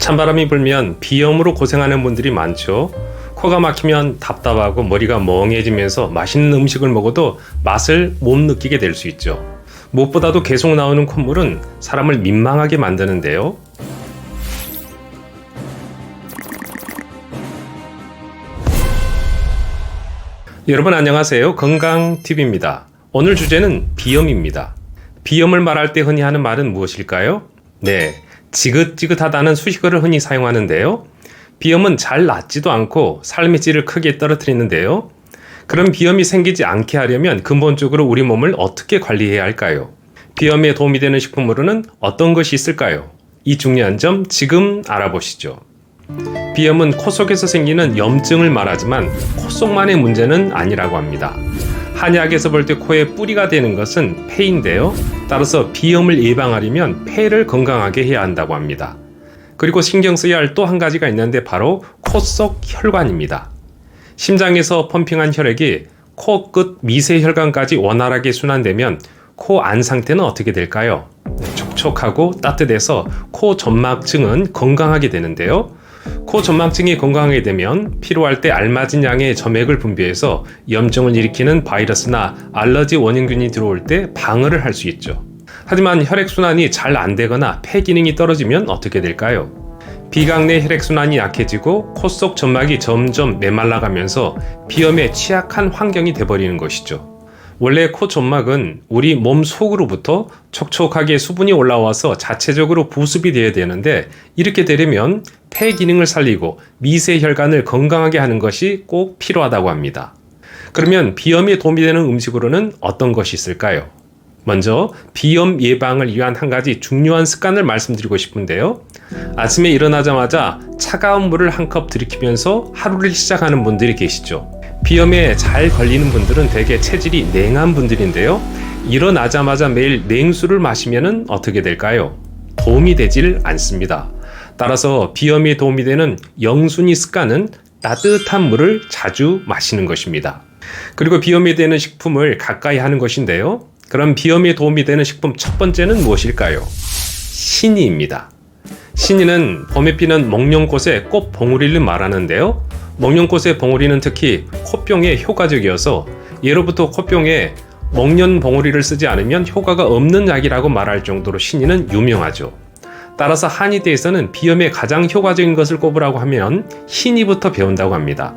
찬바람이 불면 비염으로 고생하는 분들이 많죠. 코가 막히면 답답하고 머리가 멍해지면서 맛있는 음식을 먹어도 맛을 못 느끼게 될 수 있죠. 무엇보다도 계속 나오는 콧물은 사람을 민망하게 만드는데요. 여러분 안녕하세요. 건강TV입니다. 오늘 주제는 비염입니다. 비염을 말할 때 흔히 하는 말은 무엇일까요? 네, 지긋지긋하다는 수식어를 흔히 사용하는데요. 비염은 잘 낫지도 않고 삶의 질을 크게 떨어뜨리는데요. 그럼 비염이 생기지 않게 하려면 근본적으로 우리 몸을 어떻게 관리해야 할까요? 비염에 도움이 되는 식품으로는 어떤 것이 있을까요? 이 중요한 점 지금 알아보시죠. 비염은 코 속에서 생기는 염증을 말하지만 코 속만의 문제는 아니라고 합니다. 한약에서 볼 때 코에 뿌리가 되는 것은 폐인데요. 따라서 비염을 예방하려면 폐를 건강하게 해야 한다고 합니다. 그리고 신경 써야 할 또 한 가지가 있는데 바로 코 속 혈관입니다. 심장에서 펌핑한 혈액이 코 끝 미세 혈관까지 원활하게 순환되면 코 안 상태는 어떻게 될까요? 촉촉하고 따뜻해서 코 점막층은 건강하게 되는데요. 코 점막층이 건강하게 되면 필요할 때 알맞은 양의 점액을 분비해서 염증을 일으키는 바이러스나 알러지 원인균이 들어올 때 방어를 할 수 있죠. 하지만 혈액순환이 잘 안 되거나 폐 기능이 떨어지면 어떻게 될까요? 비강 내 혈액순환이 약해지고 코 속 점막이 점점 메말라가면서 비염에 취약한 환경이 돼버리는 것이죠. 원래 코 점막은 우리 몸 속으로부터 촉촉하게 수분이 올라와서 자체적으로 부습이 되어야 되는데 이렇게 되려면 폐 기능을 살리고 미세 혈관을 건강하게 하는 것이 꼭 필요하다고 합니다. 그러면 비염에 도움이 되는 음식으로는 어떤 것이 있을까요? 먼저 비염 예방을 위한 한 가지 중요한 습관을 말씀드리고 싶은데요. 아침에 일어나자마자 차가운 물을 한 컵 들이키면서 하루를 시작하는 분들이 계시죠. 비염에 잘 걸리는 분들은 대개 체질이 냉한 분들인데요. 일어나자마자 매일 냉수를 마시면 어떻게 될까요? 도움이 되질 않습니다. 따라서 비염에 도움이 되는 영순위 습관은 따뜻한 물을 자주 마시는 것입니다. 그리고 비염이 되는 식품을 가까이 하는 것인데요. 그럼 비염에 도움이 되는 식품 첫 번째는 무엇일까요? 신이입니다. 신이는 봄에 피는 목련꽃의 꽃 봉우리를 말하는데요. 목련꽃의 봉우리는 특히 코병에 효과적이어서 예로부터 코병에 목련 봉우리를 쓰지 않으면 효과가 없는 약이라고 말할 정도로 신이는 유명하죠. 따라서 한의대에서는 비염에 가장 효과적인 것을 꼽으라고 하면 신이부터 배운다고 합니다.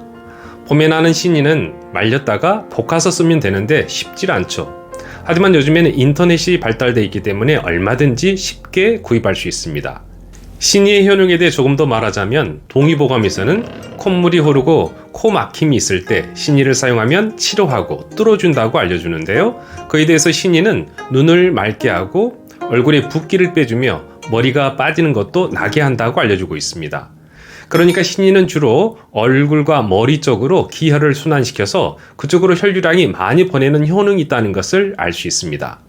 봄에 나는 신이는 말렸다가 볶아서 쓰면 되는데 쉽질 않죠. 하지만 요즘에는 인터넷이 발달되어 있기 때문에 얼마든지 쉽게 구입할 수 있습니다. 신의의 효능에 대해 조금 더 말하자면 동의보감에서는 콧물이 흐르고 코 막힘이 있을 때 신의를 사용하면 치료하고 뚫어준다고 알려주는데요. 그에 대해서 신의는 눈을 맑게 하고 얼굴에 붓기를 빼주며 머리가 빠지는 것도 나게 한다고 알려주고 있습니다. 그러니까 신의는 주로 얼굴과 머리 쪽으로 기혈을 순환시켜서 그쪽으로 혈류량이 많이 보내는 효능이 있다는 것을 알 수 있습니다.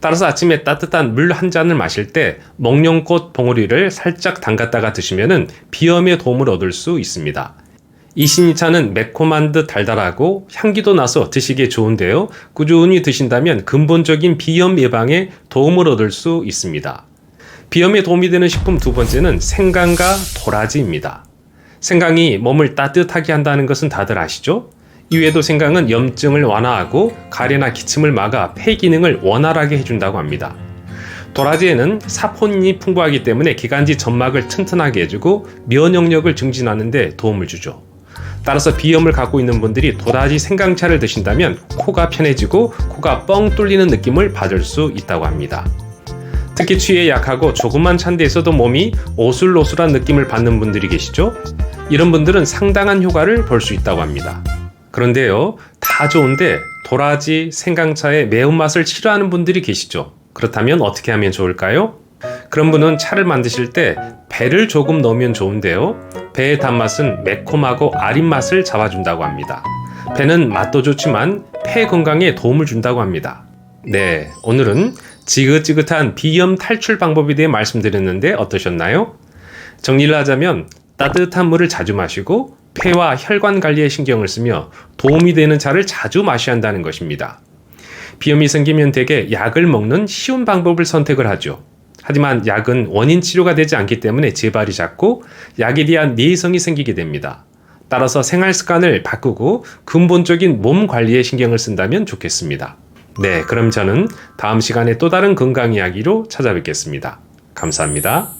따라서 아침에 따뜻한 물 한 잔을 마실 때 목련꽃 봉우리를 살짝 담갔다가 드시면 비염에 도움을 얻을 수 있습니다. 이 신이차는 매콤한 듯 달달하고 향기도 나서 드시기에 좋은데요. 꾸준히 드신다면 근본적인 비염 예방에 도움을 얻을 수 있습니다. 비염에 도움이 되는 식품 두 번째는 생강과 도라지입니다. 생강이 몸을 따뜻하게 한다는 것은 다들 아시죠? 이외에도 생강은 염증을 완화하고 가래나 기침을 막아 폐 기능을 원활하게 해준다고 합니다. 도라지에는 사포닌이 풍부하기 때문에 기관지 점막을 튼튼하게 해주고 면역력을 증진하는 데 도움을 주죠. 따라서 비염을 갖고 있는 분들이 도라지 생강차를 드신다면 코가 편해지고 코가 뻥 뚫리는 느낌을 받을 수 있다고 합니다. 특히 취에 약하고 조금만 찬 데에서도 몸이 오슬오슬한 느낌을 받는 분들이 계시죠? 이런 분들은 상당한 효과를 볼 수 있다고 합니다. 그런데요, 다 좋은데 도라지, 생강차의 매운맛을 싫어하는 분들이 계시죠? 그렇다면 어떻게 하면 좋을까요? 그런 분은 차를 만드실 때 배를 조금 넣으면 좋은데요. 배의 단맛은 매콤하고 아린 맛을 잡아준다고 합니다. 배는 맛도 좋지만 폐 건강에 도움을 준다고 합니다. 네, 오늘은 지긋지긋한 비염 탈출 방법에 대해 말씀드렸는데 어떠셨나요? 정리를 하자면 따뜻한 물을 자주 마시고 폐와 혈관 관리에 신경을 쓰며 도움이 되는 차를 자주 마셔야 한다는 것입니다. 비염이 생기면 대개 약을 먹는 쉬운 방법을 선택을 하죠. 하지만 약은 원인 치료가 되지 않기 때문에 재발이 잦고 약에 대한 내성이 생기게 됩니다. 따라서 생활 습관을 바꾸고 근본적인 몸 관리에 신경을 쓴다면 좋겠습니다. 네, 그럼 저는 다음 시간에 또 다른 건강 이야기로 찾아뵙겠습니다. 감사합니다.